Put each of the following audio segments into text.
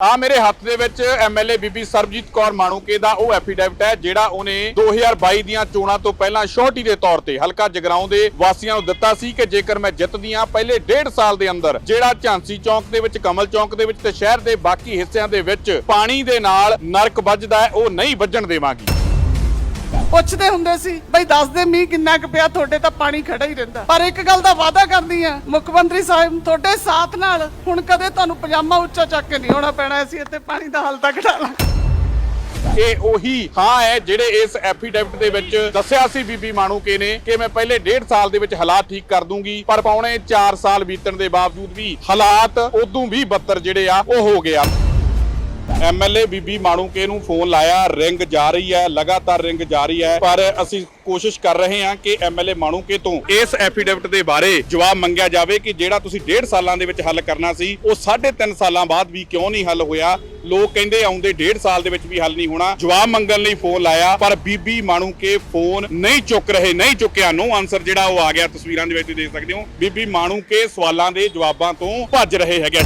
ਆ ਮੇਰੇ ਹੱਥ ਦੇ ਵਿੱਚ ਐਮਐਲਏ ਬੀਬੀ ਸਰਬਜੀਤ ਕੌਰ ਮਾਣੂਕੇ ਦਾ ਉਹ ਐਫੀਡੈਵਿਟ ਹੈ ਜਿਹੜਾ ਉਹਨੇ 2022 ਦੀਆਂ ਚੋਣਾਂ ਤੋਂ ਪਹਿਲਾਂ ਸ਼ੋਰਟੀ ਦੇ ਤੌਰ ਤੇ ਹਲਕਾ ਜਗਰਾਉਂ ਦੇ ਵਾਸੀਆਂ ਨੂੰ ਦਿੱਤਾ ਸੀ ਕਿ ਜੇਕਰ ਮੈਂ ਜਿੱਤਦੀ ਹਾਂ ਪਹਿਲੇ ਡੇਢ ਸਾਲ ਦੇ ਅੰਦਰ ਜਿਹੜਾ ਝਾਂਸੀ ਚੌਂਕ ਦੇ ਵਿੱਚ, ਕਮਲ ਚੌਂਕ ਦੇ ਵਿੱਚ ਤੇ ਸ਼ਹਿਰ ਦੇ ਬਾਕੀ ਹਿੱਸਿਆਂ ਦੇ ਵਿੱਚ ਪਾਣੀ ਦੇ ਨਾਲ ਨਰਕ ਵੱਜਦਾ ਹੈ, ਉਹ ਨਹੀਂ ਵੱਜਣ ਦੇਵਾਂਗੀ। ਪੁੱਛਦੇ ਹੁੰਦੇ ਸੀ, ਬਈ ਦੱਸਦੇ ਮੀਂਹ ਕਿੰਨਾ ਕੁ ਪਿਆ, ਤੁਹਾਡੇ ਤਾਂ ਪਾਣੀ ਖੜਾ ਹੀ ਰਹਿੰਦਾ। ਪਰ ਇੱਕ ਗੱਲ ਦਾ ਵਾਅਦਾ ਕਰਦੀ ਆ, ਮੁੱਖ ਮੰਤਰੀ ਸਾਹਿਬ, ਤੁਹਾਡੇ ਸਾਥ ਨਾਲ ਹੁਣ ਕਦੇ ਤੁਹਾਨੂੰ ਪਜਾਮਾ ਉੱਚਾ ਚੱਕ ਕੇ ਨਹੀਂ ਆਉਣਾ ਪੈਣਾ, ਅਸੀਂ ਇੱਥੇ ਪਾਣੀ ਦਾ ਹੱਲ ਤੱਕ ਢਾਲਾਂਗੇ ਇਹ ਉਹੀ ਥਾਂ ਹੈ ਜਿਹੜੇ ਇਸ ਐਫੀਡੈਵਿਟ ਦੇ ਵਿੱਚ ਦੱਸਿਆ ਸੀ ਬੀਬੀ ਮਾਣੂਕੇ ਨੇ ਕਿ ਮੈਂ ਪਹਿਲੇ ਡੇਢ ਸਾਲ ਦੇ ਵਿੱਚ ਹਾਲਾਤ ਠੀਕ ਕਰ ਦੂੰਗੀ, ਪਰ ਪੌਣੇ 4 ਸਾਲ ਬੀਤਣ ਦੇ ਬਾਵਜੂਦ ਵੀ ਹਾਲਾਤ ਉਦੋਂ ਵੀ ਬੱਤਰ ਜਿਹੜੇ ਆ, ਉਹ ਹੋ ਗਿਆ ਐਮਐਲਏ ਬੀਬੀ ਮਾਣੂਕੇ ਨੂੰ ਫੋਨ ਲਾਇਆ, ਰਿੰਗ ਜਾ ਰਹੀ ਹੈ, ਲਗਾਤਾਰ ਰਿੰਗ ਜਾਰੀ ਹੈ। ਪਰ ਅਸੀਂ ਕੋਸ਼ਿਸ਼ ਕਰ ਰਹੇ ਹਾਂ ਕਿ ਐਮਐਲਏ ਮਾਣੂਕੇ ਤੋਂ ਇਸ ਐਫੀਡੈਵਿਟ ਦੇ ਬਾਰੇ ਜਵਾਬ ਮੰਗਿਆ ਜਾਵੇ ਕਿ ਜਿਹੜਾ ਤੁਸੀਂ ਡੇਢ ਸਾਲਾਂ ਦੇ ਵਿੱਚ ਹੱਲ ਕਰਨਾ ਸੀ, ਉਹ 3.5 ਸਾਲਾਂ ਬਾਅਦ ਵੀ ਕਿਉਂ ਨਹੀਂ ਹੱਲ ਹੋਇਆ? ਲੋਕ ਕਹਿੰਦੇ ਆਉਂਦੇ ਡੇਢ ਸਾਲ ਦੇ ਵਿੱਚ ਵੀ ਹੱਲ ਨਹੀਂ ਹੋਣਾ। ਜਵਾਬ ਮੰਗਣ ਲਈ ਫੋਨ ਲਾਇਆ, ਪਰ ਬੀਬੀ ਮਾਣੂਕੇ ਫੋਨ ਨਹੀਂ ਚੁੱਕ ਰਹੇ, ਨਹੀਂ ਚੁੱਕਿਆ। ਨੋ ਆਨਸਰ ਜਿਹੜਾ ਉਹ ਆ ਗਿਆ, ਤਸਵੀਰਾਂ ਦੇ ਵਿੱਚ ਤੁਸੀਂ ਦੇਖ ਸਕਦੇ ਹੋ। ਬੀਬੀ ਮਾਣੂਕੇ ਸਵਾਲਾਂ ਦੇ ਜਵਾਬਾਂ ਤੋਂ ਭੱਜ ਰਹੇ ਹੈਗੇ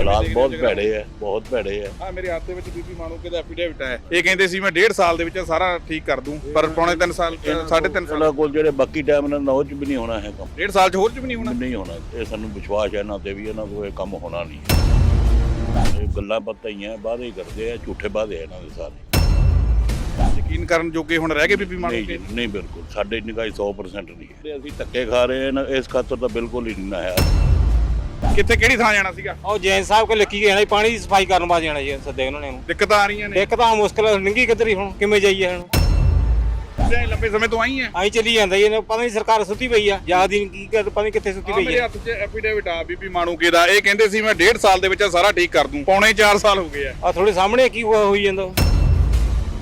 ਹਾਲਾਤ ਬਹੁਤ ਭੈੜੇ ਹੈ ਬਹੁਤ ਭੈੜੇ ਹੈ ਆ ਮੇਰੇ ਹੱਥ ਦੇ ਵਿੱਚ ਬੀਬੀ ਮਾਣੂਕੇ ਦਾ ਐਫੀਡੇਵਿਟ ਹੈ। ਇਹ ਕਹਿੰਦੇ ਸੀ ਮੈਂ ਡੇਢ ਸਾਲ ਦੇ ਵਿੱਚ ਸਾਰਾ ਠੀਕ ਕਰ ਦੂੰ ਪਰ ਪੌਣੇ 3 ਸਾਲ 3.5 ਸਾਲ ਕੋਲ ਜਿਹੜੇ ਬਾਕੀ ਟਾਈਮ ਦਾ ਉਹ ਚ ਵੀ ਨਹੀਂ ਹੋਣਾ ਹੈ ਕੰਮ। ਡੇਢ ਸਾਲ ਚ ਹੋਰ ਚ ਵੀ ਨਹੀਂ ਹੋਣਾ? ਨਹੀਂ ਹੋਣਾ। ਇਹ ਸਾਨੂੰ ਵਿਸ਼ਵਾਸ ਹੈ ਇਹਨਾਂ ਤੇ ਵੀ ਇਹਨਾਂ ਕੋਲ ਇਹ ਕੰਮ ਹੋਣਾ ਨਹੀਂ। ਇਹ ਗੱਲਾਂ ਪਤਾ ਹੀ ਹੈ ਵਾਅਦੇ ਹੀ ਕਰਦੇ ਆ ਝੂਠੇ ਆ ਇਹਨਾਂ ਦੇ ਸਾਰੇ। ਯਕੀਨ ਕਰਨ ਜੋਗੇ ਹੁਣ ਰਹਿ ਗਏ ਬੀਬੀ ਨਹੀਂ ਮਾਣੂਕੇ ਜੀ, ਨਹੀਂ ਬਿਲਕੁਲ ਸਾਡੇ ਨਿਗਾਹ 100% ਨਹੀਂ ਹੈ। ਅਸੀਂ ਧੱਕੇ ਖਾ ਰਹੇ ਹਾਂ ਨਾ, ਇਸ ਖਾਤਰ ਤਾਂ ਬਿਲਕੁਲ ਹੀ ਨਹੀਂ ਨਾ ਹੈ। ਕਿੱਥੇ ਕਿਹੜੀ ਥਾਂ ਜਾਣਾ ਸੀਗਾ? ਉਹ ਜੈਨ ਸਾਹਿਬ ਕੋਲ ਲਿਖੀ ਗਿਆ ਨਾ ਜੀ, ਪਾਣੀ ਦੀ ਸਫ਼ਾਈ ਕਰਨ ਵਾਸਤੇ ਜਾਣਾ ਜੀ ਸੱਦੇ ਉਹਨਾਂ ਨੇ ਉਹਨੂੰ ਦਿੱਕਤਾਂ ਆ ਰਹੀਆਂ ਨੇ? ਇੱਕ ਤਾਂ ਮੁਸ਼ਕਲ ਲੰਗੀ ਕਿੱਧਰੀ ਹੁਣ ਕਿਵੇਂ ਜਾਈਏ ਹੁਣ? ਤੇ ਲੰਬੇ ਸਮੇਂ ਤੋਂ ਆਈ ਹੈ ਆਈ ਚੱਲੀ ਜਾਂਦਾ ਜੀ ਇਹਨੂੰ ਪਤਾ ਨਹੀਂ ਸਰਕਾਰ ਸੁੱਤੀ ਪਈ ਆ ਯਾਦ ਹੀ ਨਹੀਂ ਕੀ ਕਰ ਪਤਾ ਨਹੀਂ ਕਿੱਥੇ ਸੁੱਤੀ ਆ ਪਈ ਮੇਰੇ ਆ। ਹੱਥ 'ਚ ਐਫੀਡੇਵਿਟ ਆ ਬੀਬੀ ਮਾਣੂਕੇ ਦਾ। ਇਹ ਕਹਿੰਦੇ ਸੀ ਮੈਂ ਡੇਢ ਸਾਲ ਦੇ ਵਿੱਚ ਸਾਰਾ ਠੀਕ ਕਰ ਦੂੰ ਪੌਣੇ 4 ਸਾਲ ਹੋ ਗਏ ਆ। ਆ ਥੋੜੇ ਸਾਹਮਣੇ ਕੀ ਹੋਇਆ ਹੋਈ ਜਾਂਦਾ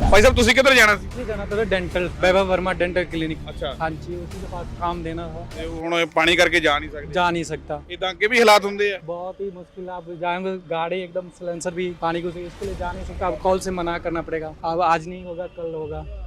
ਭਾਈ ਸਾਹਿਬ ਤੁਸੀਂ ਕਿੱਧਰ ਜਾਣਾ ਸੀ नहीं जाना था dental Vaibhav Verma dental clinic ਅੱਛਾ हाँ जी उसी के पास काम देना था ਤੇ ਹੁਣ ਇਹ ਪਾਣੀ ਕਰਕੇ ਜਾ ਨਹੀਂ ਸਕਦੇ जा नहीं सकता ਇਦਾਂ ਅੱਗੇ ਵੀ ਹਾਲਾਤ ਹੁੰਦੇ ਆ बहुत ही मुश्किल है आप जाएंगे गाड़ी एकदम सिलेंसर भी पानी को इसके लिए जा नहीं सकता अब कॉल से मना करना पड़ेगा अब आज नहीं होगा कल होगा ਤੇ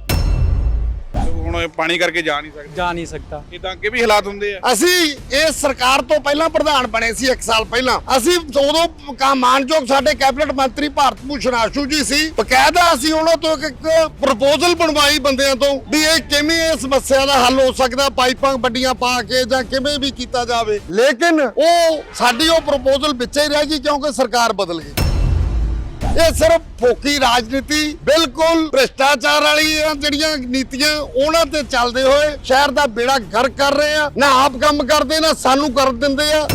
ਹੁਣ ਇਹ ਪਾਣੀ ਕਰਕੇ ਜਾ ਨਹੀਂ ਸਕਦੇ। ਜਾ ਨਹੀਂ ਸਕਦਾ। ਇਦਾਂ ਕਿ ਵੀ ਹਾਲਾਤ ਹੁੰਦੇ ਆ। ਅਸੀਂ ਇਹ ਸਰਕਾਰ ਤੋਂ ਪਹਿਲਾਂ ਪ੍ਰਧਾਨ ਬਣੇ ਸੀ 1 ਸਾਲ ਪਹਿਲਾਂ। ਅਸੀਂ ਉਦੋਂ ਕਾ ਮਾਨਯੋਗ ਸਾਡੇ ਕੈਬਨਿਟ ਮੰਤਰੀ ਭਾਰਤ ਭੂਸ਼ਣ ਆਸ਼ੂ ਜੀ ਸੀ। ਬਕਾਇਦਾ ਅਸੀਂ ਉਹਨਾਂ ਤੋਂ ਇੱਕ ਪ੍ਰਪੋਜ਼ਲ ਬਣਵਾਈ ਬੰਦਿਆਂ ਤੋਂ ਵੀ ਇਹ ਕਿਵੇਂ ਇਹ ਸਮੱਸਿਆ ਦਾ ਹੱਲ ਹੋ ਸਕਦਾ ਪਾਈਪਾਂ ਵੱਡੀਆਂ ਪਾ ਕੇ ਜਾਂ ਕਿਵੇਂ ਵੀ ਕੀਤਾ ਜਾਵੇ। ਲੇਕਿਨ ਉਹ ਸਾਡੀ ਉਹ ਪ੍ਰਪੋਜ਼ਲ ਹੀ ਰਹਿ ਗਈ ਕਿਉਂਕਿ ਸਰਕਾਰ ਬਦਲ ਗਈ। ਇਹ ਸਿਰਫ ਫੋਕੀ ਰਾਜਨੀਤੀ, ਬਿਲਕੁਲ ਭ੍ਰਿਸ਼ਟਾਚਾਰ ਵਾਲੀਆਂ ਜਿਹੜੀਆਂ ਨੀਤੀਆਂ, ਉਹਨਾਂ ਤੇ ਚੱਲਦੇ ਹੋਏ ਸ਼ਹਿਰ ਦਾ ਬੇੜਾ ਗਰ ਕਰ ਰਹੇ ਆ। ਨਾ ਆਪ ਕੰਮ ਕਰਦੇ, ਨਾ ਸਾਨੂੰ ਕਰ ਦਿੰਦੇ ਆ।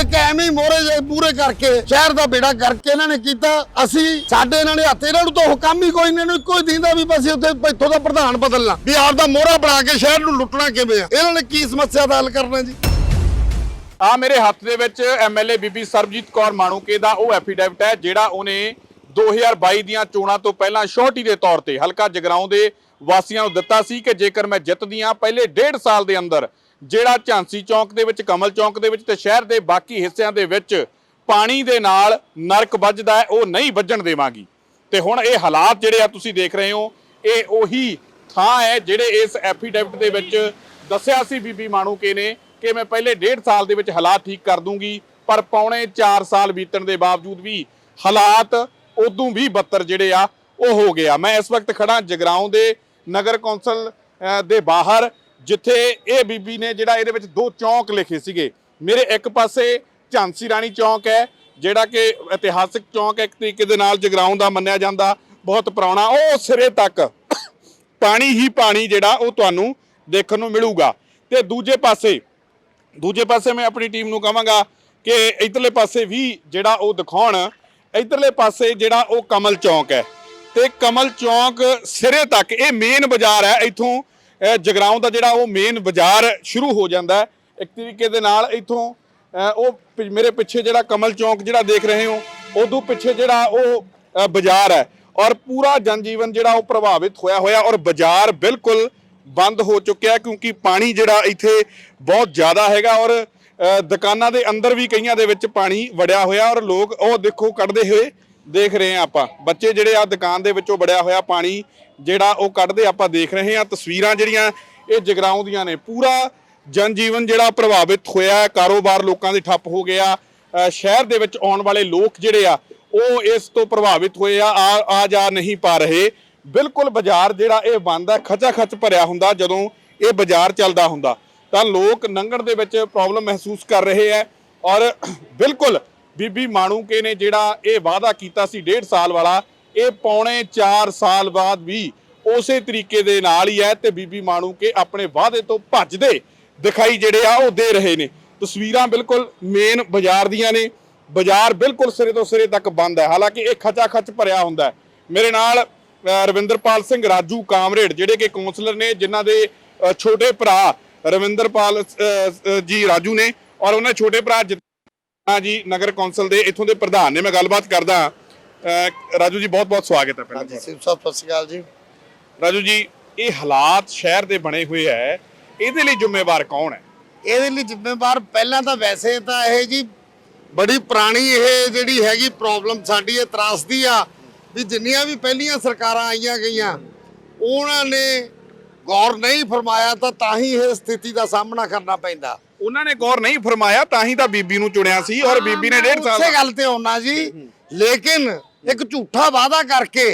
ਇੱਕ ਐਵੇਂ ਹੀ ਮੋਰੇ ਜੇ ਪੂਰੇ ਕਰਕੇ ਸ਼ਹਿਰ ਦਾ ਬੇੜਾ ਕਰਕੇ ਇਹਨਾਂ ਨੇ ਕੀਤਾ। ਅਸੀਂ ਸਾਡੇ ਇਹਨਾਂ ਨੇ ਹੱਥ, ਇਹਨਾਂ ਨੂੰ ਤਾਂ ਹੁਕਮ ਹੀ ਕੋਈ ਨਹੀਂ ਇਹਨੂੰ ਇੱਕੋ ਹੀ ਦਿੰਦਾ ਵੀ ਬਸ ਉੱਥੇ ਇੱਥੋਂ ਦਾ ਪ੍ਰਧਾਨ ਬਦਲਣਾ। ਵੀ ਆਪ ਦਾ ਮੋਹਰਾ ਬਣਾ ਕੇ ਸ਼ਹਿਰ ਨੂੰ ਲੁੱਟਣਾ ਕਿਵੇਂ ਆ? ਇਹਨਾਂ ਨੇ ਕੀ ਸਮੱਸਿਆ ਦਾ ਹੱਲ ਕਰਨਾ ਜੀ? ਆ ਮੇਰੇ ਹੱਥ ਦੇ ਵਿੱਚ ਐਮਐਲਏ ਬੀਬੀ ਸਰਬਜੀਤ ਕੌਰ ਮਾਣੂਕੇ ਦਾ ਉਹ ਐਫੀਡੈਵਿਟ ਹੈ, ਜਿਹੜਾ ਉਹਨੇ 2022 ਦੀਆਂ ਚੋਣਾਂ ਤੋਂ ਪਹਿਲਾਂ ਸ਼ੋਰਟੀ ਦੇ ਤੌਰ ਤੇ ਹਲਕਾ ਜਗਰਾਉਂ ਦੇ ਵਾਸੀਆਂ ਨੂੰ ਦਿੱਤਾ ਸੀ ਕਿ ਜੇਕਰ ਮੈਂ ਜਿੱਤਦੀ ਹਾਂ ਪਹਿਲੇ ਡੇਢ ਸਾਲ ਦੇ ਅੰਦਰ, ਜਿਹੜਾ ਝਾਂਸੀ ਚੌਂਕ ਦੇ ਵਿੱਚ, ਕਮਲ ਚੌਂਕ ਦੇ ਵਿੱਚ ਤੇ ਸ਼ਹਿਰ ਦੇ ਬਾਕੀ ਹਿੱਸਿਆਂ ਦੇ ਵਿੱਚ ਪਾਣੀ ਦੇ ਨਾਲ ਨਰਕ ਵੱਜਦਾ ਉਹ ਨਹੀਂ ਵੱਜਣ ਦੇਵਾਂਗੀ। ਤੇ ਹੁਣ ਇਹ ਹਾਲਾਤ ਜਿਹੜੇ ਆ ਤੁਸੀਂ ਦੇਖ ਰਹੇ ਹੋ, ਇਹ ਉਹੀ ਥਾਂ ਹੈ ਜਿਹੜੇ ਇਸ ਐਫੀਡੈਵਿਟ ਦੇ ਵਿੱਚ ਦੱਸਿਆ ਸੀ ਬੀਬੀ ਮਾਣੂਕੇ ਨੇ। ਕਿ ਮੈਂ ਪਹਿਲੇ ਡੇਢ ਸਾਲ ਦੇ ਵਿੱਚ ਹਾਲਾਤ ਠੀਕ ਕਰ ਦੂੰਗੀ, ਪਰ ਪੌਣੇ 4 ਸਾਲ ਬੀਤਣ ਦੇ ਬਾਵਜੂਦ ਵੀ ਹਾਲਾਤ ਉਦੋਂ ਵੀ ਬੱਤਰ ਜਿਹੜੇ ਆ, ਉਹ ਹੋ ਗਿਆ ਮੈਂ ਇਸ ਵਕਤ ਖੜਾ ਜਗਰਾਉਂ ਦੇ ਨਗਰ ਕੌਂਸਲ ਦੇ ਬਾਹਰ, ਜਿੱਥੇ ਇਹ ਬੀਬੀ ਨੇ ਜਿਹੜਾ ਇਹਦੇ ਵਿੱਚ ਦੋ ਚੌਂਕ ਲਿਖੇ ਸੀਗੇ। ਮੇਰੇ ਇੱਕ ਪਾਸੇ ਝਾਂਸੀ ਰਾਣੀ ਚੌਂਕ ਹੈ, ਜਿਹੜਾ ਕਿ ਇਤਿਹਾਸਿਕ ਚੌਂਕ ਹੈ, ਇੱਕ ਤਰੀਕੇ ਦੇ ਨਾਲ ਜਗਰਾਉਂ ਦਾ ਮੰਨਿਆ ਜਾਂਦਾ, ਬਹੁਤ ਪੁਰਾਣਾ। ਉਹ ਸਿਰੇ ਤੱਕ ਪਾਣੀ ਹੀ ਪਾਣੀ ਜਿਹੜਾ ਉਹ ਤੁਹਾਨੂੰ ਦੇਖਣ ਨੂੰ ਮਿਲੂਗਾ। ਤੇ ਦੂਜੇ ਪਾਸੇ ਦੂਜੇ ਪਾਸੇ ਮੈਂ ਆਪਣੀ ਟੀਮ ਨੂੰ ਕਹਾਂਗਾ ਕਿ ਇਧਰਲੇ ਪਾਸੇ ਵੀ ਜਿਹੜਾ ਉਹ ਦਿਖਾਉਣ, ਇਧਰਲੇ ਪਾਸੇ ਜਿਹੜਾ ਉਹ ਕਮਲ ਚੌਂਕ ਹੈ। ਤੇ ਕਮਲ ਚੌਂਕ ਸਿਰੇ ਤੱਕ, ਇਹ ਮੇਨ ਬਾਜ਼ਾਰ ਹੈ, ਇੱਥੋਂ ਜਗਰਾਉਂ ਦਾ ਜਿਹੜਾ ਉਹ ਮੇਨ ਬਾਜ਼ਾਰ ਸ਼ੁਰੂ ਹੋ ਜਾਂਦਾ ਇੱਕ ਤਰੀਕੇ ਦੇ ਨਾਲ ਇੱਥੋਂ ਉਹ ਮੇਰੇ ਪਿੱਛੇ ਜਿਹੜਾ ਕਮਲ ਚੌਂਕ ਜਿਹੜਾ ਦੇਖ ਰਹੇ ਹੋ ਉਦੋਂ ਪਿੱਛੇ ਜਿਹੜਾ ਉਹ ਬਾਜ਼ਾਰ ਹੈ। ਔਰ ਪੂਰਾ ਜਨਜੀਵਨ ਜਿਹੜਾ ਉਹ ਪ੍ਰਭਾਵਿਤ ਹੋਇਆ ਹੋਇਆ, ਔਰ ਬਾਜ਼ਾਰ ਬਿਲਕੁਲ ਬੰਦ ਹੋ ਚੁੱਕਿਆ ਕਿਉਂਕਿ ਪਾਣੀ ਜਿਹੜਾ ਇੱਥੇ ਬਹੁਤ ਜ਼ਿਆਦਾ ਹੈਗਾ ਔਰ ਦੁਕਾਨਾਂ ਦੇ ਅੰਦਰ ਵੀ ਕਈਆਂ ਦੇ ਵਿੱਚ ਪਾਣੀ ਵੜਿਆ ਹੋਇਆ ਔਰ ਲੋਕ ਉਹ ਦੇਖੋ ਕੱਢਦੇ ਹੋਏ ਦੇਖ ਰਹੇ ਆ ਆਪਾਂ। ਬੱਚੇ ਜਿਹੜੇ ਆ ਦੁਕਾਨ ਦੇ ਵਿੱਚੋਂ ਵੜਿਆ ਹੋਇਆ ਪਾਣੀ ਜਿਹੜਾ ਉਹ ਕੱਢਦੇ ਆਪਾਂ ਦੇਖ ਰਹੇ ਆ ਤਸਵੀਰਾਂ ਜਿਹੜੀਆਂ ਇਹ ਜਗਰਾਉਂ ਦੀਆਂ ਨੇ। ਪੂਰਾ ਜਨਜੀਵਨ ਜਿਹੜਾ ਪ੍ਰਭਾਵਿਤ ਹੋਇਆ ਕਾਰੋਬਾਰ ਲੋਕਾਂ ਦੇ ਠੱਪ ਹੋ ਗਿਆ। ਸ਼ਹਿਰ ਦੇ ਵਿੱਚ ਆਉਣ ਵਾਲੇ ਲੋਕ ਜਿਹੜੇ ਆ, ਉਹ ਇਸ ਤੋਂ ਪ੍ਰਭਾਵਿਤ ਹੋਏ ਆ। ਆ ਆ ਜਾ ਨਹੀਂ ਪਾ ਰਹੇ। ਬਿਲਕੁਲ ਬਾਜ਼ਾਰ ਜਿਹੜਾ ਇਹ ਬੰਦ ਹੈ ਖਚਾ ਖਚ ਭਰਿਆ ਹੁੰਦਾ ਜਦੋਂ ਇਹ ਬਾਜ਼ਾਰ ਚੱਲਦਾ ਹੁੰਦਾ। ਤਾਂ ਲੋਕ ਲੰਘਣ ਦੇ ਵਿੱਚ ਪ੍ਰੋਬਲਮ ਮਹਿਸੂਸ ਕਰ ਰਹੇ ਹੈ ਔਰ ਬਿਲਕੁਲ ਬੀਬੀ ਮਾਣੂਕੇ ਨੇ ਜਿਹੜਾ ਇਹ ਵਾਅਦਾ ਕੀਤਾ ਸੀ ਡੇਢ ਸਾਲ ਵਾਲਾ, ਇਹ ਪੌਣੇ 4 ਸਾਲ ਬਾਅਦ ਵੀ ਉਸੇ ਤਰੀਕੇ ਦੇ ਨਾਲ ਹੀ ਹੈ ਤੇ ਬੀਬੀ ਮਾਣੂਕੇ ਆਪਣੇ ਵਾਅਦੇ ਤੋਂ ਭੱਜਦੇ ਦਿਖਾਈ ਜਿਹੜੇ ਆ ਉਹ ਦੇ ਰਹੇ ਨੇ। ਤਸਵੀਰਾਂ ਬਿਲਕੁਲ ਮੇਨ ਬਾਜ਼ਾਰ ਦੀਆਂ ਨੇ। ਬਾਜ਼ਾਰ ਬਿਲਕੁਲ ਸਿਰੇ ਤੋਂ ਸਿਰੇ ਤੱਕ ਬੰਦ ਹੈ। ਹਾਲਾਂਕਿ ਇਹ ਖਚਾ ਖਚ ਭਰਿਆ ਹੁੰਦਾ ਮੇਰੇ ਨਾਲ ਰਵਿੰਦਰਪਾਲ ਸਿੰਘ ਰਾਜੂ ਕਾਮਰੇਡ ਜਿਹੜੇ ਕਿ ਕਾਉਂਸਲਰ ਨੇ ਜਿਨ੍ਹਾਂ ਦੇ ਛੋਟੇ ਭਰਾ ਰਵਿੰਦਰਪਾਲ ਜੀ ਰਾਜੂ ਨੇ ਔਰ ਉਹਨਾਂ ਛੋਟੇ ਭਰਾ ਜਿੱਤਾਂ ਜੀ ਨਗਰ ਕੌਂਸਲ ਦੇ ਇੱਥੋਂ ਦੇ ਪ੍ਰਧਾਨ ਨੇ। ਮੈਂ ਗੱਲਬਾਤ ਕਰਦਾ ਰਾਜੂ ਜੀ ਬਹੁਤ ਬਹੁਤ ਸਵਾਗਤ ਹੈ ਪਹਿਲਾਂ ਹਾਂਜੀ ਸਿਰ ਸਾਹਿਬ ਸਤਿ ਸ਼੍ਰੀ ਅਕਾਲ ਜੀ। ਰਾਜੂ ਜੀ ਇਹ ਹਾਲਾਤ ਸ਼ਹਿਰ ਦੇ ਬਣੇ ਹੋਏ ਹੈ। ਇਹਦੇ ਲਈ ਜ਼ਿੰਮੇਵਾਰ ਕੌਣ ਹੈ? ਇਹਦੇ ਲਈ ਜ਼ਿੰਮੇਵਾਰ ਪਹਿਲਾਂ ਤਾਂ ਵੈਸੇ ਤਾਂ ਇਹ ਜੀ ਬੜੀ ਪੁਰਾਣੀ ਇਹ ਜਿਹੜੀ ਹੈਗੀ ਪ੍ਰੋਬਲਮ ਸਾਡੀ ਇਹ ਤਰਾਸਦੀ ਆ। ਵੀ ਜਿੰਨੀਆਂ ਵੀ ਪਹਿਲੀਆਂ ਸਰਕਾਰਾਂ ਆਈਆਂ ਗਈਆਂ ਉਹਨਾਂ ਨੇ ਗੌਰ ਨਹੀਂ ਫਰਮਾਇਆ ਤਾਂ ਤਾਂ ਹੀ ਇਹ ਸਥਿਤੀ ਦਾ ਸਾਹਮਣਾ ਕਰਨਾ ਪੈਂਦਾ। ਉਹਨਾਂ ਨੇ ਗੌਰ ਨਹੀਂ ਫਰਮਾਇਆ ਤਾਂ ਹੀ ਤਾਂ ਬੀਬੀ ਨੂੰ ਚੁਣਿਆ ਸੀ ਔਰ ਬੀਬੀ ਨੇ ਡੇਢ ਸਾਲ ਉਸੇ ਗੱਲ ਤੇ ਆਉਣਾ ਜੀ ਲੇਕਿਨ ਇੱਕ ਝੂਠਾ ਵਾਅਦਾ ਕਰਕੇ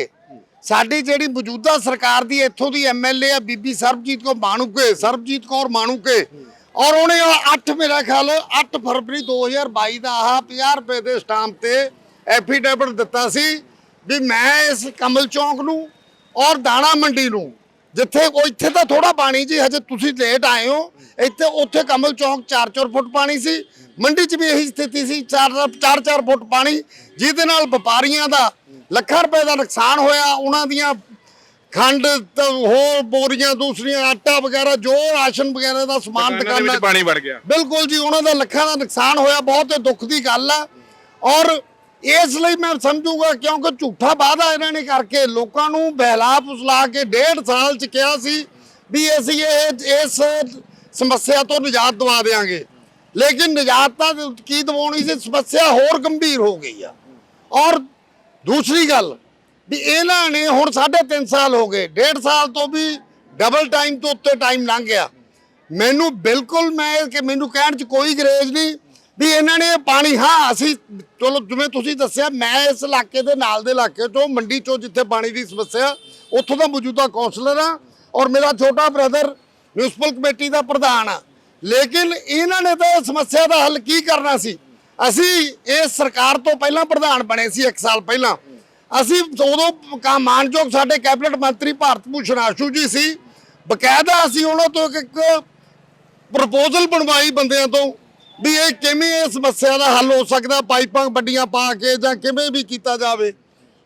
ਸਾਡੀ ਜਿਹੜੀ ਮੌਜੂਦਾ ਸਰਕਾਰ ਦੀ ਇੱਥੋਂ ਦੀ ਐਮਐਲਏ ਆ ਬੀਬੀ ਸਰਬਜੀਤ ਕੌਰ ਮਾਣੂਕੇ ਸਰਬਜੀਤ ਕੌਰ ਮਾਣੂਕੇ। ਔਰ ਉਹਨੇ 8 ਮੇਰਾ ਖਿਆਲ 8 ਫਰਵਰੀ 2022 ਦਾ ਆਹ 50 ਰੁਪਏ ਦੇ ਸਟਾਂਪ ਤੇ ਐਫੀਡੇਵਿਟ ਦਿੱਤਾ ਸੀ ਵੀ ਮੈਂ ਇਸ ਕਮਲ ਚੌਂਕ ਨੂੰ ਔਰ ਦਾਣਾ ਮੰਡੀ ਨੂੰ ਜਿੱਥੇ ਉਹ ਇੱਥੇ ਤਾਂ ਥੋੜਾ ਪਾਣੀ ਜੀ ਹਜੇ ਤੁਸੀਂ ਲੇਟ ਆਏ ਹੋ। ਇੱਥੇ ਉੱਥੇ ਕਮਲ ਚੌਂਕ 4-4 ਫੁੱਟ ਪਾਣੀ ਸੀ। ਮੰਡੀ 'ਚ ਵੀ ਇਹੀ ਸਥਿਤੀ ਸੀ 4-4 ਫੁੱਟ ਪਾਣੀ ਜਿਹਦੇ ਨਾਲ ਵਪਾਰੀਆਂ ਦਾ ਲੱਖਾਂ ਰੁਪਏ ਦਾ ਨੁਕਸਾਨ ਹੋਇਆ। ਉਹਨਾਂ ਦੀਆਂ ਖੰਡ ਹੋਰ ਬੋਰੀਆਂ ਦੂਸਰੀਆਂ ਆਟਾ ਵਗੈਰਾ ਜੋ ਰਾਸ਼ਨ ਵਗੈਰਾ ਦਾ ਸਮਾਨ ਦੁਕਾਨਾਂ ਵਿੱਚ ਪਾਣੀ ਵੜ ਗਿਆ। ਬਿਲਕੁਲ ਜੀ ਉਹਨਾਂ ਦਾ ਲੱਖਾਂ ਦਾ ਨੁਕਸਾਨ ਹੋਇਆ। ਬਹੁਤ ਦੁੱਖ ਦੀ ਗੱਲ ਆ। ਔਰ ਇਸ ਲਈ ਮੈਂ ਸਮਝੂਗਾ ਕਿਉਂਕਿ ਝੂਠਾ ਵਾਅਦਾ ਇਹਨਾਂ ਨੇ ਕਰਕੇ ਲੋਕਾਂ ਨੂੰ ਬਹਿਲਾ ਫੁਸਲਾ ਕੇ ਡੇਢ ਸਾਲ ਚ ਕਿਹਾ ਸੀ ਵੀ ਅਸੀਂ ਇਹ ਇਸ ਸਮੱਸਿਆ ਤੋਂ ਨਿਜਾਤ ਦਵਾ ਦੇਵਾਂਗੇ ਲੇਕਿਨ ਨਿਜਾਤ ਤਾਂ ਕੀ ਦਵਾਉਣੀ ਸੀ? ਸਮੱਸਿਆ ਹੋਰ ਗੰਭੀਰ ਹੋ ਗਈ ਆ। ਔਰ ਦੂਸਰੀ ਗੱਲ ਵੀ ਇਹਨਾਂ ਨੇ ਹੁਣ 3.5 ਸਾਲ ਹੋ ਗਏ। ਡੇਢ ਸਾਲ ਤੋਂ ਵੀ ਡਬਲ ਟਾਈਮ ਤੋਂ ਉੱਤੇ ਟਾਈਮ ਲੰਘ ਗਿਆ। ਮੈਨੂੰ ਬਿਲਕੁਲ ਮੈਂ ਕਿ ਮੈਨੂੰ ਕਹਿਣ 'ਚ ਕੋਈ ਗਰੇਜ ਨਹੀਂ ਵੀ ਇਹਨਾਂ ਨੇ ਇਹ ਪਾਣੀ, ਹਾਂ, ਅਸੀਂ ਚਲੋ ਜਿਵੇਂ ਤੁਸੀਂ ਦੱਸਿਆ, ਮੈਂ ਇਸ ਇਲਾਕੇ ਦੇ ਨਾਲ ਦੇ ਇਲਾਕੇ ਤੋਂ ਮੰਡੀ ਚੋਂ ਜਿੱਥੇ ਪਾਣੀ ਦੀ ਸਮੱਸਿਆ, ਉੱਥੋਂ ਦਾ ਮੌਜੂਦਾ ਕਾਉਂਸਲਰ ਆ ਔਰ ਮੇਰਾ ਛੋਟਾ ਬ੍ਰਦਰ ਮਿਊਨਿਸਪਲ ਕਮੇਟੀ ਦਾ ਪ੍ਰਧਾਨ ਆ ਲੇਕਿਨ ਇਹਨਾਂ ਨੇ ਤਾਂ ਸਮੱਸਿਆ ਦਾ ਹੱਲ ਕੀ ਕਰਨਾ ਸੀ? ਅਸੀਂ ਇਸ ਸਰਕਾਰ ਤੋਂ ਪਹਿਲਾਂ ਪ੍ਰਧਾਨ ਬਣੇ ਸੀ 1 ਸਾਲ ਪਹਿਲਾਂ। ਅਸੀਂ ਉਦੋਂ ਕਾ, ਮਾਨਯੋਗ ਸਾਡੇ ਕੈਬਨਿਟ ਮੰਤਰੀ ਭਾਰਤ ਭੂਸ਼ਣ ਆਸ਼ੂ ਜੀ ਸੀ। ਬਕਾਇਦਾ ਅਸੀਂ ਉਹਨਾਂ ਤੋਂ ਇੱਕ ਪ੍ਰਪੋਜ਼ਲ ਬਣਵਾਈ ਬੰਦਿਆਂ ਤੋਂ। ਵੀ ਇਹ ਕਿਵੇਂ ਇਹ ਸਮੱਸਿਆ ਦਾ ਹੱਲ ਹੋ ਸਕਦਾ? ਪਾਈਪਾਂ ਵੱਡੀਆਂ ਪਾ ਕੇ ਜਾਂ ਕਿਵੇਂ ਵੀ ਕੀਤਾ ਜਾਵੇ।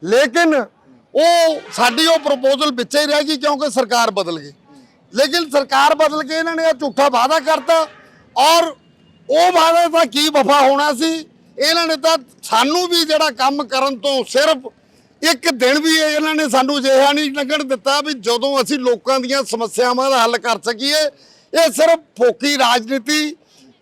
ਲੇਕਿਨ ਉਹ ਸਾਡੀ ਉਹ ਪ੍ਰਪੋਜ਼ਲ ਵਿੱਚੇ ਹੀ ਰਹਿ ਗਈ ਕਿਉਂਕਿ ਸਰਕਾਰ ਬਦਲ ਗਈ। ਲੇਕਿਨ ਸਰਕਾਰ ਬਦਲ ਕੇ ਇਹਨਾਂ ਨੇ ਇਹ ਝੂਠਾ ਵਾਅਦਾ ਕਰਤਾ ਔਰ ਉਹ ਵਾਅਦਾ ਤਾਂ ਕੀ ਵਫਾ ਹੋਣਾ ਸੀ? ਇਹਨਾਂ ਨੇ ਤਾਂ ਸਾਨੂੰ ਵੀ ਜਿਹੜਾ ਕੰਮ ਕਰਨ ਤੋਂ ਸਿਰਫ ਇੱਕ ਦਿਨ ਵੀ ਇਹਨਾਂ ਨੇ ਸਾਨੂੰ ਅਜਿਹਾ ਨਹੀਂ ਲੱਗਣ ਦਿੱਤਾ ਵੀ ਜਦੋਂ ਅਸੀਂ ਲੋਕਾਂ ਦੀਆਂ ਸਮੱਸਿਆਵਾਂ ਦਾ ਹੱਲ ਕਰ ਸਕੀਏ, ਇਹ ਸਿਰਫ ਫੋਕੀ ਰਾਜਨੀਤੀ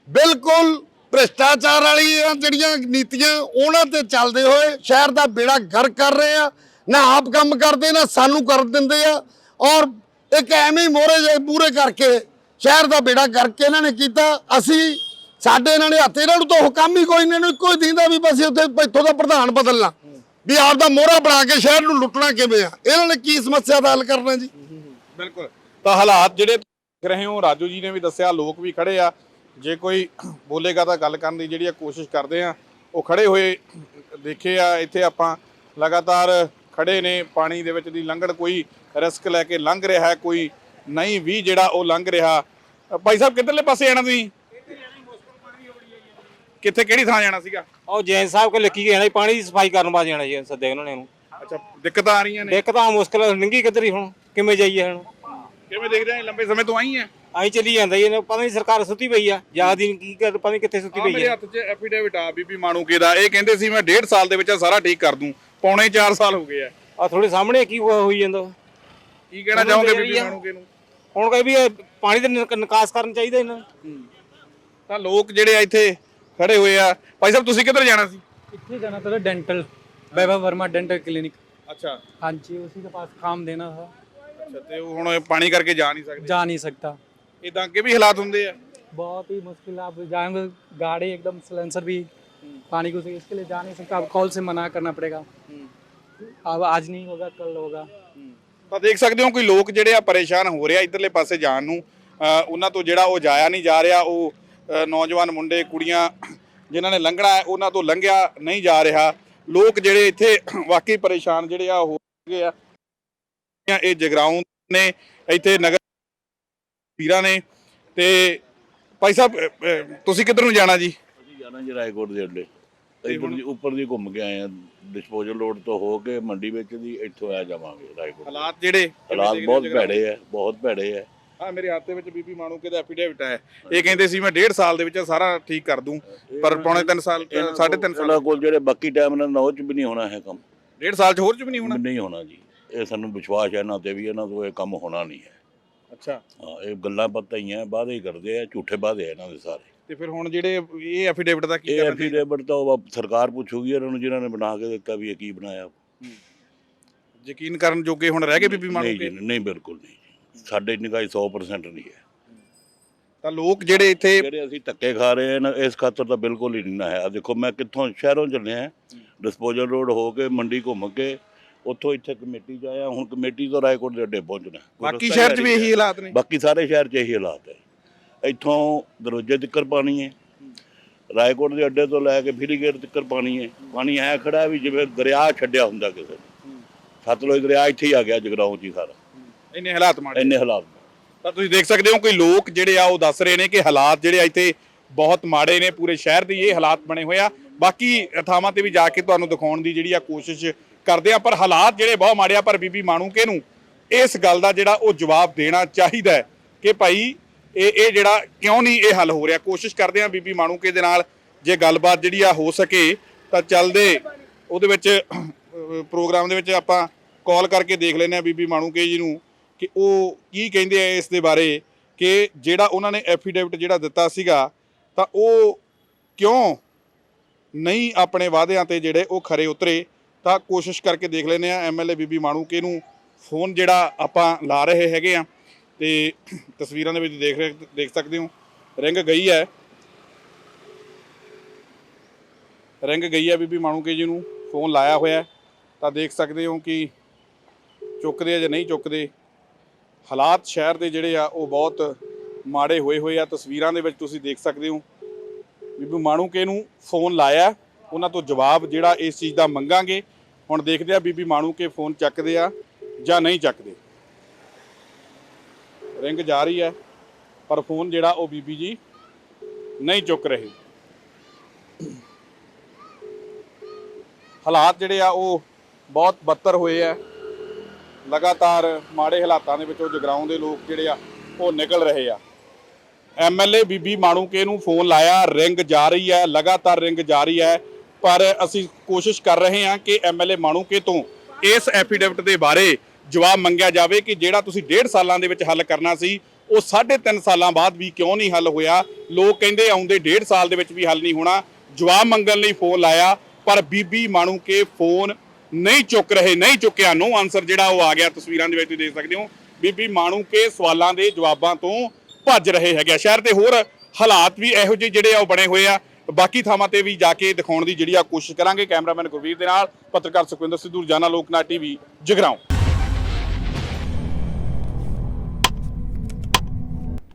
ਬਿਲਕੁਲ ਭ੍ਰਿਸ਼ਟਾਚਾਰ ਵਾਲੀਆਂ ਜਿਹੜੀਆਂ ਨੀਤੀਆਂ ਉਹਨਾਂ ਤੇ ਚੱਲਦੇ ਹੋਏ ਸ਼ਹਿਰ ਦਾ ਬੇੜਾ ਗਰ ਕਰ ਰਹੇ ਆ, ਨਾ ਆਪ ਕੰਮ ਕਰਦੇ, ਨਾ ਸਾਨੂੰ ਕਰ ਦਿੰਦੇ ਆ। ਔਰ ਇੱਕ ਐਵੇਂ ਮੋਰੇ ਜੇ ਪੂਰੇ ਕਰਕੇ ਸ਼ਹਿਰ ਦਾ ਬੇੜਾ ਕਰਕੇ ਇਹਨਾਂ ਨੇ ਕੀਤਾ। ਅਸੀਂ, ਸਾਡੇ ਇਹਨਾਂ ਨੇ ਹੱਥ, ਇਹਨਾਂ ਨੂੰ ਤਾਂ ਹੁਕਮ ਹੀ ਕੋਈ ਨਹੀਂ, ਇਹਨਾਂ ਕੋਈ ਦਿੰਦਾ ਵੀ ਬਸ ਉੱਥੇ ਇੱਥੋਂ ਦਾ ਪ੍ਰਧਾਨ ਬਦਲਣਾ। ਵੀ ਆਪ ਦਾ ਮੋਹਰਾ ਬਣਾ ਕੇ ਸ਼ਹਿਰ ਨੂੰ ਲੁੱਟਣਾ ਕਿਵੇਂ ਆ? ਇਹਨਾਂ ਨੇ ਕੀ ਸਮੱਸਿਆ ਦਾ ਹੱਲ ਕਰਨਾ ਜੀ? ਬਿਲਕੁਲ। ਤਾਂ ਹਾਲਾਤ ਜਿਹੜੇ ਦੇਖ ਰਹੇ ਹੋ, ਰਾਜੂ ਜੀ ਨੇ ਵੀ ਦੱਸਿਆ, ਲੋਕ ਵੀ ਖੜੇ ਆ। ਜੇ ਕੋਈ ਬੋਲੇਗਾ ਤਾਂ ਗੱਲ ਕਰਨ ਦੀ ਜਿਹੜੀ ਆ ਕੋਸ਼ਿਸ਼ ਕਰਦੇ ਆ। ਉਹ ਖੜੇ ਹੋਏ ਦੇਖੇ ਆ ਇੱਥੇ ਆਪਾਂ ਲਗਾਤਾਰ ਖੜੇ ਨੇ। ਪਾਣੀ ਦੇ ਵਿੱਚ ਦੀ ਲੰਘਣ ਕੋਈ ਰਿਸਕ ਲੈ ਕੇ ਲੰਘ ਰਿਹਾ ਹੈ ਕੋਈ ਨਹੀਂ ਵੀ ਜਿਹੜਾ ਉਹ ਲੰਘ ਰਿਹਾ। ਭਾਈ ਸਾਹਿਬ ਕਿੱਧਰਲੇ ਪਾਸੇ ਜਾਣਾ ਤੁਸੀਂ? ਕਿੱਥੇ ਕਿਹੜੀ ਥਾਂ ਜਾਣਾ ਸੀਗਾ? ਉਹ ਜੈਨ ਸਾਹਿਬ ਕੇ ਲੱਕੀ ਗਏ ਨੇ ਪਾਣੀ ਦੀ ਸਫ਼ਾਈ ਕਰਨ ਬਾਅਦ ਜਾਣਾ ਜੀ ਸੱਦੇ ਉਹਨਾਂ ਨੇ ਉਹਨੂੰ। ਅੱਛਾ ਦਿੱਕਤਾਂ ਆ ਰਹੀਆਂ ਨੇ? ਦੇਖ ਤਾਂ ਮੁਸ਼ਕਲ ਨਿੰਗੀ ਕਿੱਧਰੀ ਹੁਣ? ਕਿਵੇਂ ਜਾਈਏ ਹੁਣ? ਕਿਵੇਂ ਦੇਖਦੇ ਆ ਲੰਬੇ ਸਮੇਂ ਤੋਂ ਆਈ ਹੈ ਆਈ ਚੱਲੀ ਜਾਂਦਾ ਜੀ ਇਹਨੇ ਪਤਾ ਨਹੀਂ ਸਰਕਾਰ ਸੁੱਤੀ ਪਈ ਆ ਯਾਦ ਹੀ ਨਹੀਂ ਕੀ ਕਰ ਪਤਾ ਨਹੀਂ ਕਿੱਥੇ ਸੁੱਤੀ ਆ ਪਈ ਮੇਰੇ ਆ ਹੱਥ 'ਚ ਐਫੀਡੇਵਿਟ ਆ ਬੀਬੀ ਮਾਣੂਕੇ ਦਾ ਇਹ ਕਹਿੰਦੇ ਸੀ ਮੈਂ 1.5 ਸਾਲ ਦੇ ਵਿੱਚ ਇਹ ਸਾਰਾ ਠੀਕ ਕਰ ਦੂੰ ਪੌਣੇ 4 ਸਾਲ ਹੋ ਗਏ ਆ ਆ ਥੋੜੇ ਸਾਹਮਣੇ ਕੀ ਹੋਇਆ ਹੋਈ ਜਾਂਦਾ ਕੀ ਕਹਿਣਾ ਉਹਨੂੰ ਚਾਹੋਗੇ ਦੇ ਬੀਬੀ ਰਹੀ ਆ। ਮਾਣੂਕੇ ਨੂੰ ਹੁਣ ਕਹੇ ਵੀ ਇਹ ਪਾਣੀ ਦਾ ਨਿਕ- ਨਿਕਾਸ ਕਰਨ ਚਾਹੀਦਾ ਇਹਨਾਂ ਨੂੰ। ਤਾਂ ਲੋਕ ਜਿਹੜੇ ਆ ਇੱਥੇ ਖੜੇ ਹੋਏ ਆ ਭਾਈ ਸਾਹਿਬ ਤੁਸੀਂ ਕਿੱਧਰ ਜਾਣਾ ਸੀ इतने जाना था dental Vaibhav Verma dental clinic ਅੱਛਾ हाँ जी उसी के पास काम देना था ਅੱਛਾ ਤੇ ਉਹ ਹੁਣ ਪਾਣੀ ਕਰਕੇ ਜਾ ਨਹੀਂ ਸਕਦੇ जा नहीं सकता ਇਦਾਂ ਅੱਗੇ ਵੀ ਹਾਲਾਤ ਹੁੰਦੇ ਆ बहुत ही मुश्किल आप जाएंगे गाड़ी एकदम सिलेंसर भी पानी को इसके लिए जा नहीं सकता अब कॉल से मना करना पड़ेगा अब आज नहीं होगा कल होगा ਤਾਂ ਦੇਖ ਸਕਦੇ ਹੋ ਕੋਈ ਲੋਕ ਜਿਹੜੇ ਆ ਪਰੇਸ਼ਾਨ ਹੋ ਰਿਹਾ ਇਧਰਲੇ ਪਾਸੇ ਜਾਣ ਨੂੰ ਅ, ਉਹਨਾਂ ਤੋਂ ਜਿਹੜਾ ਉਹ ਜਾਇਆ ਨਹੀਂ ਜਾ ਰਿਹਾ ਉਹ ਅ, ਨੌਜਵਾਨ ਮੁੰਡੇ ਕੁੜੀਆਂ ਜਿਨ੍ਹਾਂ ਨੇ ਲੰਘਣਾ ਹੈ ਉਹਨਾਂ ਤੋਂ ਲੰਘਿਆ ਨਹੀਂ ਜਾ ਰਿਹਾ ਲੋਕ ਜਿਹੜੇ ਇੱਥੇ ਵਾਕਈ ਪਰੇਸ਼ਾਨ ਜਿਹੜੇ ਆ ਹੋ ਗਏ ਆ ਇਹ ਜਗਰਾਉਂ ਨੇ ਇੱਥੇ ਨਗਰ ਵੀਰਾਂ ਨੇ ਤੇ ਭਾਈ ਸਾਹਿਬ ਅ, ਅ, ਤੁਸੀਂ ਕਿੱਧਰ ਨੂੰ ਜਾਣਾ ਜੀ? ਅਸੀਂ ਜਾਣਾ ਜੀ ਰਾਏਕੋਟ ਦੇ ਅੱਡੇ। ਇੱਧਰ ਦੀ ਉੱਪਰ ਦੀ ਘੁੰਮ ਕੇ ਆਏ ਆ ਡਿਸਪੋਜ਼ਲ ਰੋਡ ਤੋਂ ਹੋ ਕੇ ਮੰਡੀ ਵਿੱਚ ਦੀ ਇੱਥੋਂ ਆ ਜਾਵਾਂਗੇ ਰਾਏਕੋਟ ਹਾਲਾਤ ਜਿਹੜੇ ਹਾਲਾਤ ਬਹੁਤ ਭੈੜੇ ਆ ਬਹੁਤ ਭੈੜੇ ਆ। ਆ ਮੇਰੇ ਹੱਥ ਦੇ ਵਿੱਚ ਬੀਬੀ ਮਾਣੂਕੇ ਦਾ ਐਫੀਡੇਵਿਟ ਹੈ ਇਹ ਕਹਿੰਦੇ ਸੀ ਮੈਂ 1.5 ਸਾਲ ਦੇ ਵਿੱਚ ਸਾਰਾ ਠੀਕ ਕਰ ਦੂੰ ਪਰ ਪੌਣੇ 3 ਸਾਲ ਸਾਢੇ 3 ਸਾਲ ਇਹਨਾਂ ਕੋਲ ਜਿਹੜੇ ਬਾਕੀ ਟਾਈਮ ਨਾਲ ਉਹ ਚ ਵੀ ਨਹੀਂ ਹੋਣਾ ਹੈ ਕੰਮ। 1.5 ਸਾਲ ਚ ਹੋਰ ਚ ਵੀ ਨਹੀਂ ਹੋਣਾ? ਨਹੀਂ ਹੋਣਾ ਜੀ। ਇਹ ਸਾਨੂੰ ਵਿਸ਼ਵਾਸ ਹੈ ਇਹਨਾਂ ਤੇ ਵੀ ਇਹਨਾਂ ਤੋਂ ਇਹ ਕੰਮ ਹੋਣਾ ਨਹੀਂ ਹੈ। ਅੱਛਾ। ਹਾਂ ਇਹ ਗੱਲਾਂ ਪਤਾ ਹੀ ਆ ਵਾਅਦੇ ਹੀ ਕਰਦੇ ਆ ਝੂਠੇ ਵਾਅਦੇ ਆ ਇਹਨਾਂ ਦੇ ਸਾਰੇ। ਤੇ ਫਿਰ ਹੁਣ ਜਿਹੜੇ ਇਹ ਐਫੀਡੇਵਿਟ ਦਾ ਕੀ ਇਹ ਕਰਨਾ ਐਫੀਡੇਵਿਟ ਤਾਂ ਉਹ ਸਰਕਾਰ ਪੁੱਛੂਗੀ ਇਹਨਾਂ ਨੂੰ ਜਿਨ੍ਹਾਂ ਨੇ ਬਣਾ ਕੇ ਦਿੱਤਾ ਵੀ ਇਹ ਕੀ ਬਣਾਇਆ। ਯਕੀਨ ਕਰਨ ਜੋਗੇ ਹੁਣ ਰਹਿ ਗਏ ਬੀਬੀ ਨਹੀਂ ਮਾਣੂਕੇ ਜੀ, ਨਹੀਂ ਬਿਲਕੁਲ ਨਹੀਂ ਜੀ। ਸਾਡੇ ਨਿਗਾਹ 100% ਨਹੀਂ ਹੈ। ਤਾਂ ਲੋਕ ਜਿਹੜੇ ਇੱਥੇ ਜਿਹੜੇ ਅਸੀਂ ਧੱਕੇ ਖਾ ਰਹੇ ਹਾਂ ਨਾ, ਇਸ ਖਾਤਰ ਤਾਂ ਬਿਲਕੁਲ ਹੀ ਨਹੀਂ ਨਾ ਹੈ। ਆ ਦੇਖੋ ਮੈਂ ਕਿੱਥੋਂ ਸ਼ਹਿਰੋਂ ਚੱਲਿਆ। ਡਿਸਪੋਜ਼ਲ ਰੋਡ ਹੋ ਕੇ ਮੰਡੀ ਘੁੰਮ ਕੇ ਉੱਥੋਂ ਇੱਥੇ ਕਮੇਟੀ 'ਚ ਆਇਆ ਹੁਣ ਕਮੇਟੀ ਤੋਂ ਰਾਏਕੋਟ ਦੇ ਅੱਡੇ ਪਹੁੰਚਣਾ ਬਾਕੀ ਸ਼ਹਿਰ 'ਚ ਵੀ ਇਹੀ ਹਾਲਾਤ ਨੇ। ਬਾਕੀ ਸਾਰੇ ਸ਼ਹਿਰ 'ਚ ਇਹੀ ਹਾਲਾਤ ਹੈ। ਇੱਥੋਂ ਦਰਵਾਜ਼ੇ ਤੱਕ ਪਾਣੀ ਹੈ। ਰਾਏਕੋਟ ਦੇ ਅੱਡੇ ਤੋਂ ਲੈ ਕੇ ਫਿਰੀਗੇਟ ਤੱਕ ਪਾਣੀ ਹੈ। ਪਾਣੀ ਐ ਖੜਾ ਵੀ ਜਿਵੇਂ ਦਰਿਆ ਛੱਡਿਆ ਹੁੰਦਾ ਕਿਸੇ ਸਤਲੁਜ ਦਰਿਆ ਇੱਥੇ ਹੀ ਆ ਗਿਆ ਜਗਰਾਉਂ 'ਚ ਹੀ ਸਾਰਾ। ਇੰਨੇ ਹਾਲਾਤ ਮਾੜੇ। ਇੰਨੇ ਹਾਲਾਤ ਤਾਂ ਤੁਸੀਂ ਦੇਖ ਸਕਦੇ ਹੋ ਕੋਈ ਲੋਕ ਜਿਹੜੇ ਆ ਉਹ ਦੱਸ ਰਹੇ ਨੇ ਕਿ ਹਾਲਾਤ ਜਿਹੜੇ ਇੱਥੇ ਬਹੁਤ ਮਾੜੇ ਨੇ ਪੂਰੇ ਸ਼ਹਿਰ ਦੇ ਇਹ ਹਾਲਾਤ ਬਣੇ ਹੋਏ ਆ। ਬਾਕੀ ਥਾਵਾਂ ਤੇ ਵੀ ਜਾ ਕੇ ਤੁਹਾਨੂੰ ਦਿਖਾਉਣ ਦੀ ਜਿਹੜੀ ਆ ਕੋਸ਼ਿਸ਼ ਕਰਦੇ ਆ, ਪਰ ਹਾਲਾਤ ਜਿਹੜੇ ਬਹੁਤ ਮਾੜੇ ਆ, ਪਰ ਬੀਬੀ ਮਾਣੂਕੇ ਨੂੰ ਇਸ ਗੱਲ ਦਾ ਜਿਹੜਾ ਉਹ ਜਵਾਬ ਦੇਣਾ ਚਾਹੀਦਾ ਕਿ ਭਾਈ ਇਹ ਇਹ ਜਿਹੜਾ ਕਿਉਂ ਨਹੀਂ ਇਹ ਹੱਲ ਹੋ ਰਿਹਾ? ਕੋਸ਼ਿਸ਼ ਕਰਦੇ ਆ ਬੀਬੀ ਮਾਣੂਕੇ ਦੇ ਨਾਲ ਜੇ ਗੱਲਬਾਤ ਜਿਹੜੀ ਆ ਹੋ ਸਕੇ, ਤਾਂ ਚੱਲਦੇ ਉਹਦੇ ਵਿੱਚ ਪ੍ਰੋਗਰਾਮ ਦੇ ਵਿੱਚ ਆਪਾਂ ਕਾਲ ਕਰਕੇ ਦੇਖ ਲੈਂਦੇ ਆ ਬੀਬੀ ਮਾਣੂਕੇ ਜੀ ਨੂੰ ਕਿ ਉਹ ਕੀ ਕਹਿੰਦੇ ਆ ਇਸ ਦੇ ਬਾਰੇ ਕਿ ਜਿਹੜਾ ਉਹਨਾਂ ਨੇ ਐਫੀਡੇਵਿਟ ਜਿਹੜਾ ਦਿੱਤਾ ਸੀਗਾ, ਤਾਂ ਉਹ ਕਿਉਂ ਨਹੀਂ ਆਪਣੇ ਵਾਅਦਿਆਂ ਤੇ ਜਿਹੜੇ ਉਹ ਖਰੇ ਉਤਰੇ? ਤਾਂ ਕੋਸ਼ਿਸ਼ ਕਰਕੇ ਦੇਖ ਲੈਂਦੇ ਆ ਐਮਐਲਏ ਬੀਬੀ ਮਾਣੂ ਕੇ ਨੂੰ ਫੋਨ ਜਿਹੜਾ ਆਪਾਂ ਲਾ ਰਹੇ ਹੈਗੇ ਆ ਤੇ ਤਸਵੀਰਾਂ ਦੇ ਵਿੱਚ ਦੇਖ ਰਹੇ ਦੇਖ ਸਕਦੇ ਹੋ, ਰਿੰਗ ਗਈ ਹੈ। ਰਿੰਗ ਗਈ ਹੈ ਬੀਬੀ ਮਾਣੂ ਕੇ ਜੀ ਨੂੰ, ਫੋਨ ਲਾਇਆ ਹੋਇਆ ਤਾਂ ਦੇਖ ਸਕਦੇ ਹੋ ਕਿ ਚੁੱਕਦੇ ਆ ਜਾਂ ਨਹੀਂ ਚੁੱਕਦੇ, ਹਾਲਾਤ ਸ਼ਹਿਰ ਦੇ ਜਿਹੜੇ ਆ ਉਹ ਬਹੁਤ ਮਾੜੇ ਹੋਏ ਹੋਏ ਆ। ਤਸਵੀਰਾਂ ਦੇ ਵਿੱਚ ਤੁਸੀਂ ਦੇਖ ਸਕਦੇ ਹੋ, ਬੀਬੀ ਮਾਣੂਕੇ ਨੂੰ ਫੋਨ ਲਾਇਆ ਉਹਨਾਂ ਤੋਂ ਜਵਾਬ ਜਿਹੜਾ ਇਸ ਚੀਜ਼ ਦਾ ਮੰਗਾਂਗੇ। ਹੁਣ ਦੇਖਦੇ ਆ ਬੀਬੀ ਮਾਣੂ ਕੇ ਫੋਨ ਚੱਕਦੇ ਆ ਜਾਂ ਨਹੀਂ ਚੱਕਦੇ। ਰਿੰਗ ਜਾ ਰਹੀ ਹੈ, ਪਰ ਫੋਨ ਜਿਹੜਾ ਉਹ ਬੀਬੀ ਜੀ ਨਹੀਂ ਚੁੱਕ ਰਹੇ। ਹਾਲਾਤ ਜਿਹੜੇ ਆ ਉਹ ਬਹੁਤ ਬੱਤਰ ਹੋਏ ਆ। ਲਗਾਤਾਰ ਮਾੜੇ ਹਾਲਾਤਾਂ ਦੇ ਵਿੱਚੋਂ ਜਗਰਾਉਂ ਦੇ ਲੋਕ ਜਿਹੜੇ ਆ ਉਹ ਨਿਕਲ ਰਹੇ ਆ। ਐਮਐਲਏ ਬੀਬੀ ਮਾਣੂਕੇ ਨੂੰ ਫੋਨ ਲਾਇਆ, ਰਿੰਗ ਜਾ ਰਹੀ ਹੈ, ਲਗਾਤਾਰ ਰਿੰਗ ਜਾ ਰਹੀ ਹੈ। ਪਰ ਅਸੀਂ ਕੋਸ਼ਿਸ਼ ਕਰ ਰਹੇ ਹਾਂ ਕਿ ਐਮਐਲਏ ਮਾਣੂਕੇ ਤੋਂ ਇਸ ਐਫੀਡੇਵਿਟ ਦੇ ਬਾਰੇ ਜਵਾਬ ਮੰਗਿਆ ਜਾਵੇ ਕਿ ਜਿਹੜਾ ਤੁਸੀਂ ਡੇਢ ਸਾਲਾਂ ਦੇ ਵਿੱਚ ਹੱਲ ਕਰਨਾ ਸੀ, ਉਹ 3.5 ਸਾਲਾਂ ਬਾਅਦ ਵੀ ਕਿਉਂ ਨਹੀਂ ਹੱਲ ਹੋਇਆ? ਲੋਕ ਕਹਿੰਦੇ ਆਉਂਦੇ ਡੇਢ ਸਾਲ ਦੇ ਵਿੱਚ ਵੀ ਹੱਲ ਨਹੀਂ ਹੋਣਾ। ਜਵਾਬ ਮੰਗਣ ਲਈ ਫੋਨ ਲਾਇਆ, ਪਰ ਬੀਬੀ ਮਾਣੂਕੇ ਫੋਨ ਨਹੀਂ ਚੁੱਕ ਰਹੇ, ਨਹੀਂ ਚੁੱਕਿਆ। ਨੋ ਆਨਸਰ ਜਿਹੜਾ ਉਹ ਆ ਗਿਆ। ਤਸਵੀਰਾਂ ਦੇ ਵਿੱਚ ਤੁਸੀਂ ਦੇਖ ਸਕਦੇ ਹੋ, ਬੀਬੀ ਮਾਣੂਕੇ ਸਵਾਲਾਂ ਦੇ ਜਵਾਬਾਂ ਤੋਂ ਭੱਜ ਰਹੇ ਹੈਗੇ ਆ। ਸ਼ਹਿਰ ਦੇ ਹੋਰ ਹਾਲਾਤ ਵੀ ਇਹੋ ਜਿਹੇ ਜਿਹੜੇ ਆ, ਉਹ ਬਣੇ ਹੋਏ ਆ। ਬਾਕੀ ਥਾਵਾਂ ਤੇ ਵੀ ਜਾ ਕੇ ਦਿਖਾਉਣ ਦੀ ਜਿਹੜੀ ਆ ਕੋਸ਼ਿਸ਼ ਕਰਾਂਗੇ ਕੈਮਰਾਮੈਨ ਗੁਰਵੀਰ ਦੇ ਨਾਲ, ਪੱਤਰਕਾਰ ਸੁਖਵਿੰਦਰ ਸਿੱਧੂ, ਰੋਜ਼ਾਨਾ ਲੋਕਨਾਟ ਟੀਵੀ, ਜਗਰਾਉਂ।